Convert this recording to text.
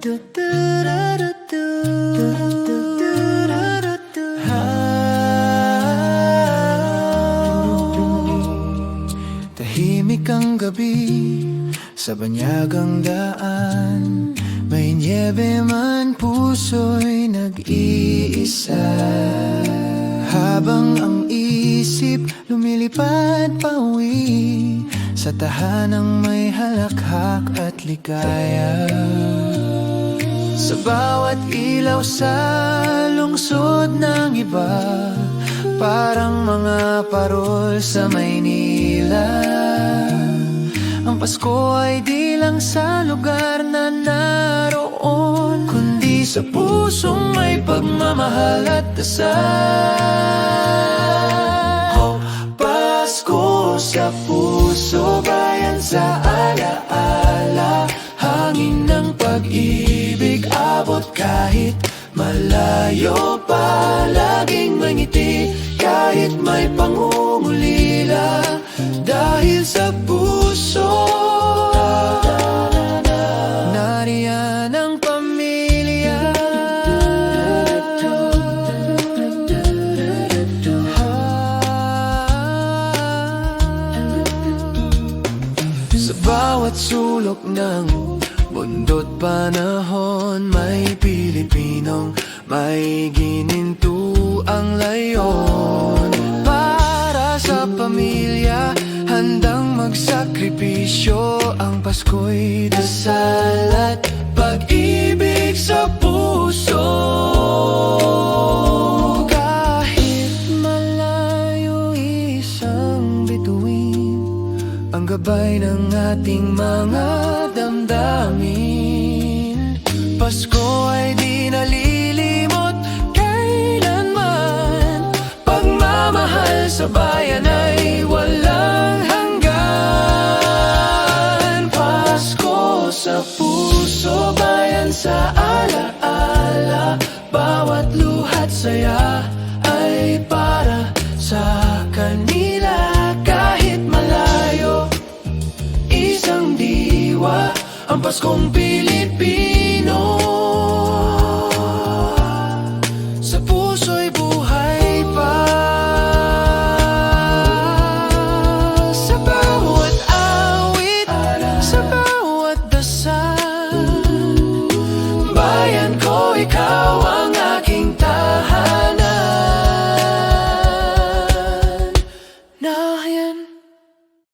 Tahimik ang gabi sa banyagang daan. May niebe man puso'y nag-iisa. Habang ang isip lumilipad pa uwi Sa tahanang may halakhak at ligaya Sa bawat ilaw sa lungsod ng iba Parang mga parol sa Maynila. Ang Pasko ay di lang sa lugar na naroon Kundi sa pusong may pagmamahal at dasal. Oh, Pasko sa puso, bayan sa alaala Hangin ng pag-ibig, abot kahit malayo pa bawat sulok ng bundo't panahon May Pilipinong may gininto ang layon. Para sa pamilya, handang magsakripisyo Ang Pasko'y dasal ang gabay ng ating mga damdamin. Pasko ay di nalilimot kailanman. Pagmamahal sa bayan ay walang hanggan. Pasko sa puso, bayan sa alaala. Bawat luhat saya ay para sa kanila diwa Ang Paskong Pilipino. Sa puso'y buhay pa. Sa bawat awit Sa bawat dasal Bayan ko, ikaw